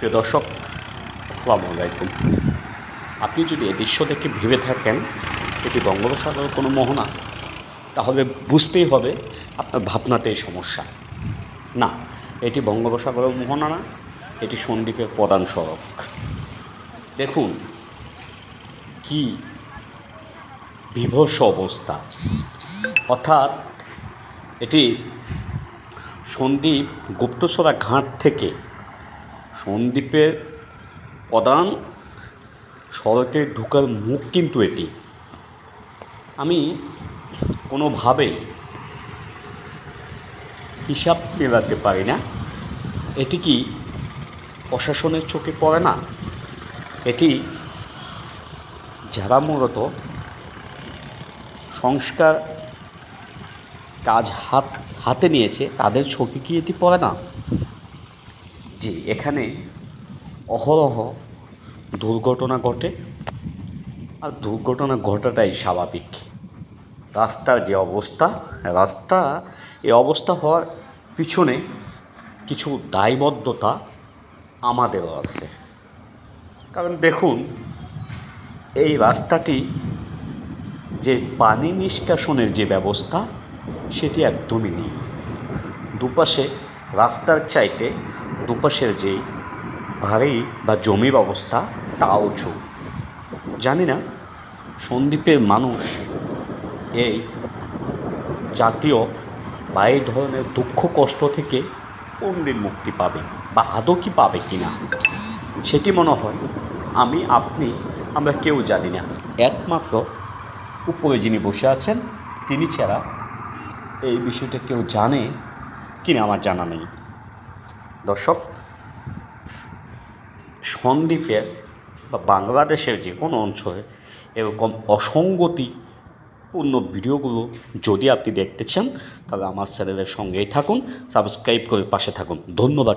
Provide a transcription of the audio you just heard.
প্রিয় দর্শক, আসসালামু আলাইকুম। আপনি যদি এ দৃশ্য দেখে ভেবে থাকেন, এটি বঙ্গোপসাগরের কোনো মোহনা তাহলে বুঝতেই হবে আপনার ভাবনাতেই সমস্যা। না, এটি বঙ্গোপসাগরের মোহনা না এটি সন্দ্বীপের প্রধান সড়ক। দেখুন কি বিভৎস অবস্থা। অর্থাৎ এটি সন্দ্বীপ গুপ্তসরা ঘাট থেকে সন্দ্বীপের প্রধান সড়কে ঢোকার মুখ কিন্তু এটি। আমি কোনোভাবেই হিসাব মেলাতে পারি না। এটি কি প্রশাসনের চোখে পড়ে না? এটি যারা মূলত সংস্কার কাজ হাত, হাতে নিয়েছে, তাদের চোখে কি এটি পড়ে না? জি এখানে অহরহ দুর্ঘটনা ঘটে আর দুর্ঘটনা ঘটাটাই স্বাভাবিক। রাস্তার যে অবস্থা, রাস্তা, এই অবস্থা হওয়ার পিছনে কিছু দায়বদ্ধতা আমাদেরও আছে। কারণ দেখুন, এই রাস্তাটি যে পানি নিষ্কাশনের যে ব্যবস্থা, সেটি একদমই নেই। দুপাশে রাস্তার চাইতে দুপাশের যে ভারী বা জমির অবস্থা তা উঁচু জানি না সন্দ্বীপের মানুষ এই জাতীয় বা এই ধরনের দুঃখ কষ্ট থেকে কোন দিন মুক্তি পাবে বা আদৌ কি পাবে কি না, সেটি মনে হয় আমি, আপনি, আমরা কেউ জানি না। একমাত্র উপরে যিনি বসে আছেন, তিনি ছাড়া এই বিষয়টা কেউ জানে কিনা আমার জানা নেই। দর্শক সন্দ্বীপের বা বাংলাদেশের যে কোনো অঞ্চলে এরকম অসঙ্গতিপূর্ণ ভিডিওগুলো যদি আপনি দেখতে চান, তাহলে আমার চ্যানেলের সঙ্গেই থাকুন, সাবস্ক্রাইব করে পাশে থাকুন। ধন্যবাদ।